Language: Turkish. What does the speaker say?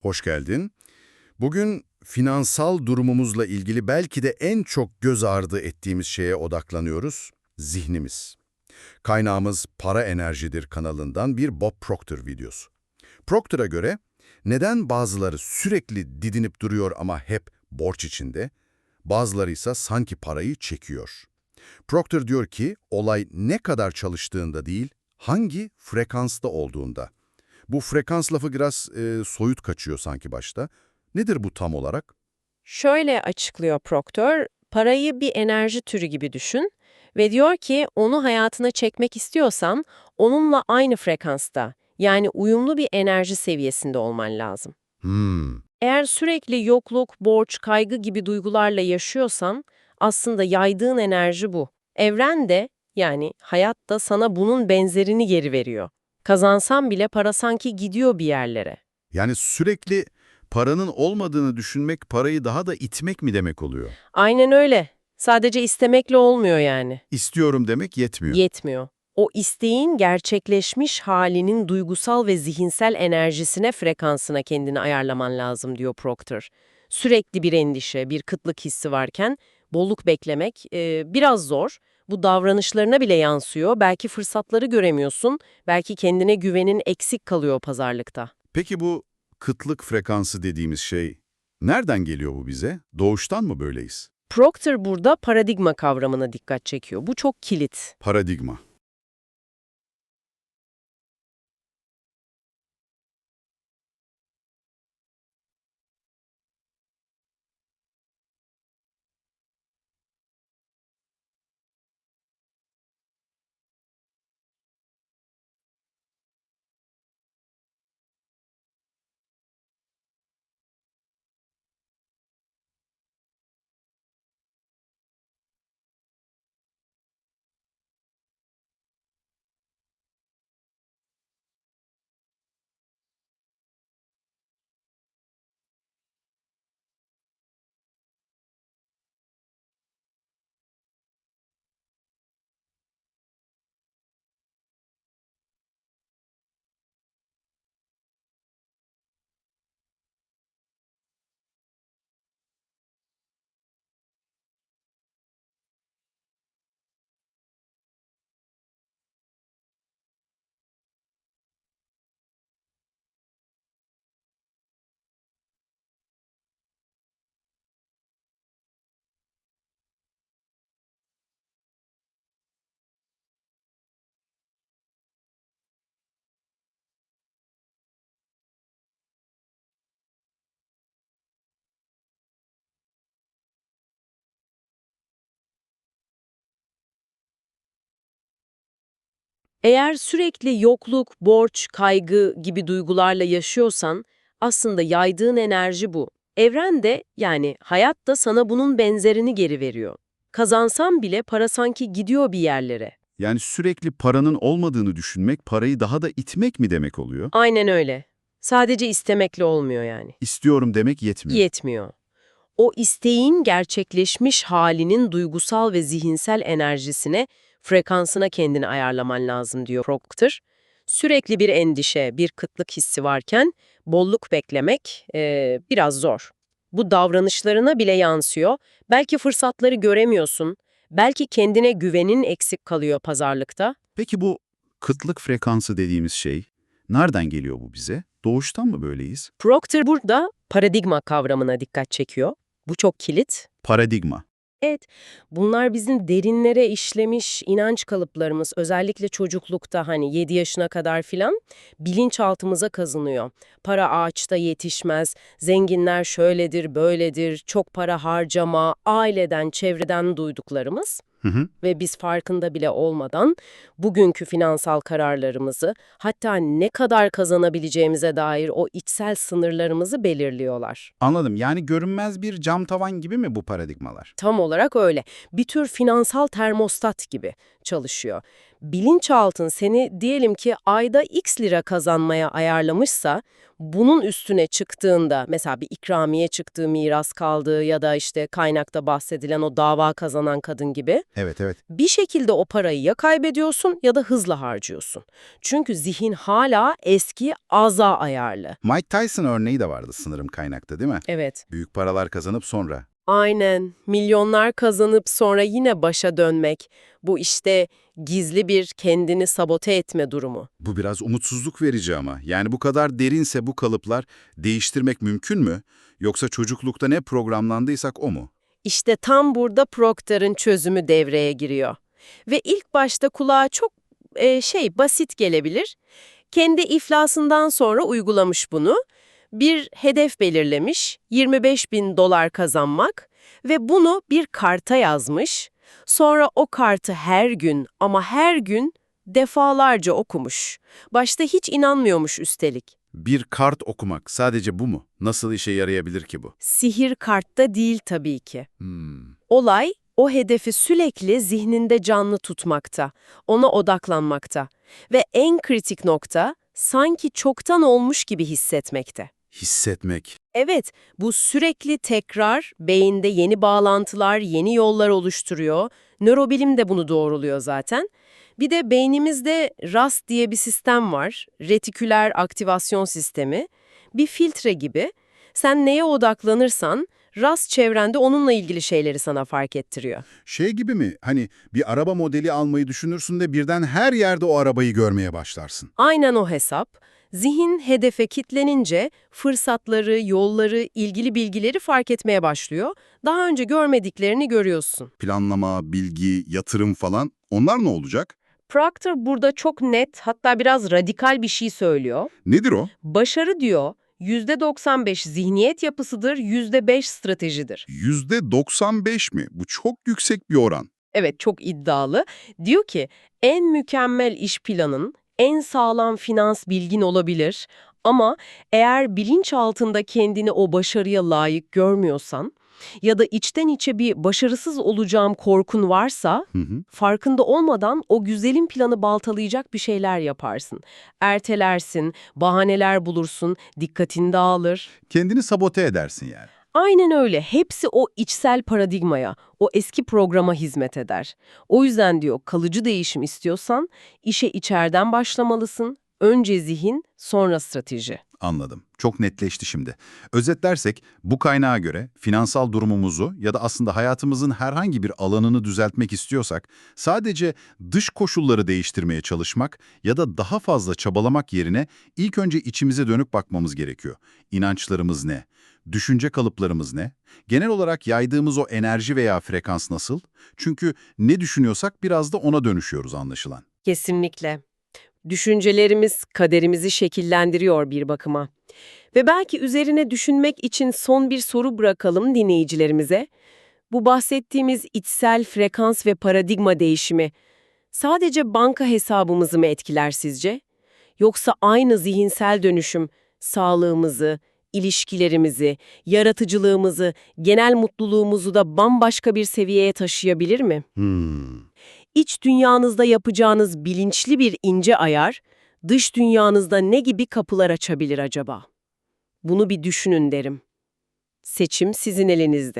Hoş geldin. Bugün finansal durumumuzla ilgili belki de en çok göz ardı ettiğimiz şeye odaklanıyoruz, zihnimiz. Kaynağımız Para Enerjidir kanalından bir Bob Proctor videosu. Proctor'a göre neden bazıları sürekli didinip duruyor ama hep borç içinde, bazıları ise sanki parayı çekiyor. Proctor diyor ki olay ne kadar çalıştığında değil, hangi frekansta olduğunda. Bu frekans lafı biraz e, soyut kaçıyor sanki başta. Nedir bu tam olarak? Şöyle açıklıyor Proctor, parayı bir enerji türü gibi düşün ve diyor ki onu hayatına çekmek istiyorsan onunla aynı frekansta yani uyumlu bir enerji seviyesinde olman lazım. Hmm, Eğer sürekli yokluk, borç, kaygı gibi duygularla yaşıyorsan aslında yaydığın enerji bu. Evren de yani hayat da sana bunun benzerini geri veriyor. Kazansan bile para sanki gidiyor bir yerlere. yani sürekli paranın olmadığını düşünmek parayı daha da itmek mi demek oluyor? Aynen öyle. Sadece istemekle olmuyor yani. İstiyorum demek yetmiyor. Yetmiyor. O isteğin gerçekleşmiş halinin duygusal ve zihinsel enerjisine, frekansına kendini ayarlaman lazım diyor Proctor. Sürekli bir endişe, bir kıtlık hissi varken bolluk beklemek e, biraz zor. Bu davranışlarına bile yansıyor. Belki fırsatları göremiyorsun, belki kendine güvenin eksik kalıyor pazarlıkta. Peki bu kıtlık frekansı dediğimiz şey nereden geliyor bu bize? Doğuştan mı böyleyiz? Proctor burada paradigma kavramına dikkat çekiyor. Bu çok kilit. Paradigma. Eğer sürekli yokluk, borç, kaygı gibi duygularla yaşıyorsan aslında yaydığın enerji bu. Evren de yani hayat da sana bunun benzerini geri veriyor. Kazansan bile para sanki gidiyor bir yerlere. Yani sürekli paranın olmadığını düşünmek parayı daha da itmek mi demek oluyor? Aynen öyle. Sadece istemekle olmuyor yani. İstiyorum demek yetmiyor. Yetmiyor. O isteğin gerçekleşmiş halinin duygusal ve zihinsel enerjisine, frekansına kendini ayarlaman lazım diyor Proctor. Sürekli bir endişe, bir kıtlık hissi varken bolluk beklemek eee, biraz zor. Bu davranışlarına bile yansıyor. Belki fırsatları göremiyorsun, belki kendine güvenin eksik kalıyor pazarlıkta. Peki bu kıtlık frekansı dediğimiz şey nereden geliyor bu bize? Doğuştan mı böyleyiz? Proctor burada paradigma kavramına dikkat çekiyor. Bu çok kilit. Paradigma. Evet, bunlar bizim derinlere işlemiş inanç kalıplarımız. Özellikle çocuklukta hani 7 yaşına kadar filan bilinçaltımıza kazınıyor. Para ağaçta yetişmez, zenginler şöyledir, böyledir, çok para harcama, aileden, çevreden duyduklarımız. Hı hı. Ve biz farkında bile olmadan bugünkü finansal kararlarımızı, hatta ne kadar kazanabileceğimize dair o içsel sınırlarımızı belirliyorlar. Anladım. Yani görünmez bir cam tavan gibi mi bu paradigmalar? Tam olarak öyle. Bir tür finansal termostat gibi. Çalışıyor. Bilinçaltın seni diyelim ki ayda x lira kazanmaya ayarlamışsa, bunun üstüne çıktığında, mesela bir ikramiye çıktığı, miras kaldığı ya da işte kaynakta bahsedilen o dava kazanan kadın gibi, Evet evet. bir şekilde o parayı ya kaybediyorsun ya da hızla harcıyorsun. Çünkü zihin hala eski aza ayarlı. Mike Tyson örneği de vardı sanırım kaynakta değil mi? Evet. Büyük paralar kazanıp sonra. Aynen. Milyonlar kazanıp sonra yine başa dönmek. Bu işte gizli bir kendini sabote etme durumu. Bu biraz umutsuzluk verici ama. Yani bu kadar derinse bu kalıplar değiştirmek mümkün mü? Yoksa çocuklukta ne programlandıysak o mu? İşte tam burada Proctor'ın çözümü devreye giriyor. Ve ilk başta kulağa çok e, şey basit gelebilir. Kendi iflasından sonra uygulamış bunu. Bir hedef belirlemiş, 25 bin dolar kazanmak ve bunu bir karta yazmış. Sonra o kartı her gün ama her gün defalarca okumuş. Başta hiç inanmıyormuş üstelik. Bir kart okumak sadece bu mu? Nasıl işe yarayabilir ki bu? Sihir kartta değil tabii ki. Hmm. Olay, o hedefi sürekli zihninde canlı tutmakta, ona odaklanmakta ve en kritik nokta sanki çoktan olmuş gibi hissetmekte. Hissetmek. Evet, bu sürekli tekrar beyinde yeni bağlantılar, yeni yollar oluşturuyor. Nörobilim de bunu doğruluyor zaten. Bir de beynimizde RAS diye bir sistem var, retiküler aktivasyon sistemi. Bir filtre gibi. Sen neye odaklanırsan, RAS çevrende onunla ilgili şeyleri sana fark ettiriyor. Şey gibi mi? Hani bir araba modeli almayı düşünürsün de birden her yerde o arabayı görmeye başlarsın. Aynen o hesap. Zihin hedefe kitlenince fırsatları, yolları, ilgili bilgileri fark etmeye başlıyor. Daha önce görmediklerini görüyorsun. Planlama, bilgi, yatırım falan onlar ne olacak? Proctor burada çok net hatta biraz radikal bir şey söylüyor. Nedir o? Başarı diyor %95 zihniyet yapısıdır, %5 stratejidir. %95 mi? Bu çok yüksek bir oran. Evet çok iddialı. Diyor ki en mükemmel iş planın, en sağlam finans bilgin olabilir ama eğer bilinç altında kendini o başarıya layık görmüyorsan ya da içten içe bir başarısız olacağım korkun varsa Hı hı. farkında olmadan o güzelim planı baltalayacak bir şeyler yaparsın. Ertelersin, bahaneler bulursun, dikkatin dağılır. Kendini sabote edersin yani. Aynen öyle. Hepsi o içsel paradigmaya, o eski programa hizmet eder. O yüzden diyor kalıcı değişim istiyorsan işe içeriden başlamalısın. Önce zihin, sonra strateji. Anladım. Çok netleşti şimdi. Özetlersek bu kaynağa göre finansal durumumuzu ya da aslında hayatımızın herhangi bir alanını düzeltmek istiyorsak sadece dış koşulları değiştirmeye çalışmak ya da daha fazla çabalamak yerine ilk önce içimize dönüp bakmamız gerekiyor. İnançlarımız ne? Düşünce kalıplarımız ne? Genel olarak yaydığımız o enerji veya frekans nasıl? Çünkü ne düşünüyorsak biraz da ona dönüşüyoruz anlaşılan. Kesinlikle. Düşüncelerimiz kaderimizi şekillendiriyor bir bakıma. Ve belki üzerine düşünmek için son bir soru bırakalım dinleyicilerimize. Bu bahsettiğimiz içsel frekans ve paradigma değişimi sadece banka hesabımızı mı etkiler sizce? Yoksa aynı zihinsel dönüşüm sağlığımızı, ilişkilerimizi, yaratıcılığımızı, genel mutluluğumuzu da bambaşka bir seviyeye taşıyabilir mi? Hmm. İç dünyanızda yapacağınız bilinçli bir ince ayar, dış dünyanızda ne gibi kapılar açabilir acaba? Bunu bir düşünün derim. Seçim sizin elinizde.